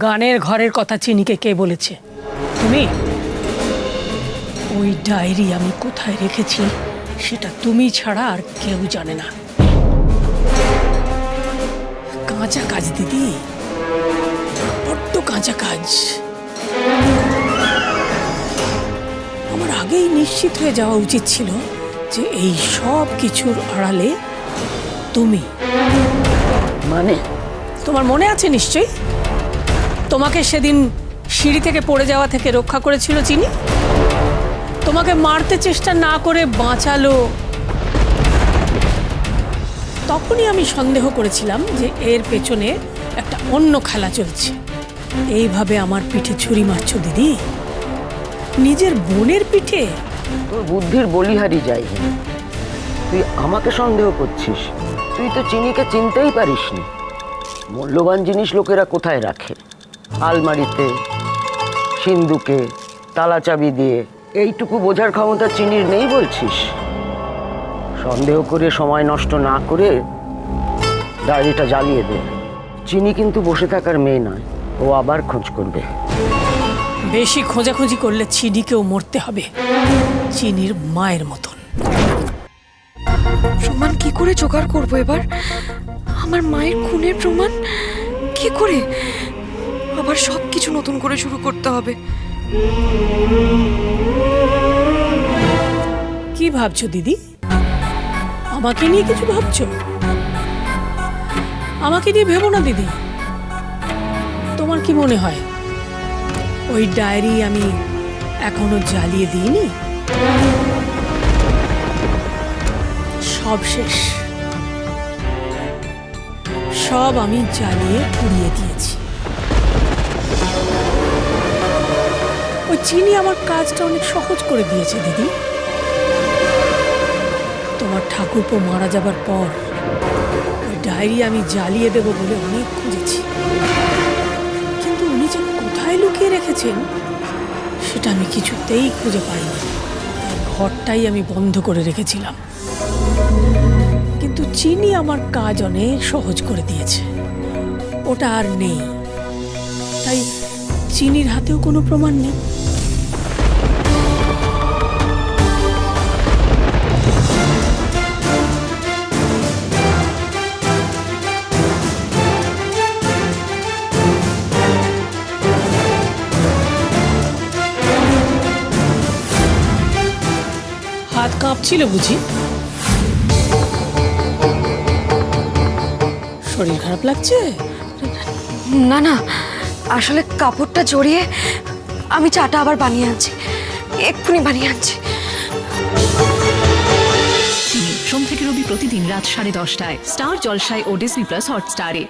গানের ঘরের কথা চিনিকে কে বলেছে? তুমি? ওই ডায়েরি আমি কোথায় রেখেছি সেটা তুমি ছাড়া আর কেউ জানে না। কাঁচা কাজ দিদি। বড্ড কাঁচা কাজ। আমার আগেই নিশ্চিত হয়ে যাওয়া উচিত ছিল যে এই সব কিছুর আড়ালে তুমি। মানে? তোমার মনে আছে নিশ্চয়ই? তোমাকে সেদিন সিঁড়ি থেকে পড়ে যাওয়া থেকে রক্ষা করেছিল চিনি? তোমাকে মারতে চেষ্টা না করে বাঁচালো। তখনই আমি সন্দেহ করেছিলাম যে এর পেছনে একটা অন্য খেলা চলছে। এইভাবে আমার পিঠে ছুরি মারছ দিদি? নিজের বোনের পিঠে? তোর বুদ্ধির বলিহারি যাইনি তুই আমাকে সন্দেহ করছিস। তুই তো চিনিকে চিনতেই পারিসনি। মূল্যবান জিনিস লোকেরা কোথায় রাখে? আলমারিতে সিন্ধুকে তালা চাবি দিয়ে। এইটুকু বোঝার ক্ষমতা চিনির নেই বলছিস? সন্দেহ করে সময় নষ্ট না করে ডায়েরিটা জ্বালিয়ে দে। চিনি কিন্তু বসে থাকার মেয়ে নয় ও আবার খোঁজ করবে। বেশি খোঁজাখুঁজি করলে চিনিকেও মরতে হবে। চিনির মায়ের মতন। প্রমাণ কি করে জোগাড় করব এবার? আমার মায়ের খুনের প্রমাণ কি করে? আবার সব কিছু নতুন করে শুরু করতে হবে। কি ভাবছ, দিদি? আমাকে নিয়ে কিছু ভাবছ? আমাকে নিয়ে ভেবো না, দিদি। তোমার কি মনে হয়? ওই ডায়েরি আমি এখনও জ্বালিয়ে দিইনি? সব শেষ। সব আমি জ্বালিয়ে পুড়িয়ে দিয়েছি। ওই চিনি আমার কাজটা অনেক সহজ করে দিয়েছে, দিদি। তোমার ঠাকুরপো মারা যাবার পর ওই ডায়েরি আমি জ্বালিয়ে দেব বলে অনেক খুঁজেছি। কিন্তু উনি যে কোথায় লুকিয়ে রেখেছেন, সেটা আমি কিছুতেই খুঁজে পাইনি। ঘরটাই আমি বন্ধ করে রেখেছিলাম। কিন্তু চিনি আমার কাজ অনেক সহজ করে দিয়েছে, ওটা আর নেই। তাই চিনির হাতেও কোনো প্রমাণ নেই। হাত কাঁপছিল বুঝি। শরীর খারাপ লাগছে? না না আসলে কাপড়টা জড়িয়ে আমি চাটা আবার বানিয়ে আনছি। এক্ষুনি বানিয়ে আনছি। সোম থেকে রবি প্রতিদিন রাত সাড়ে দশটায়। স্টার জলসায় ও ডিসনি প্লাস হটস্টারে।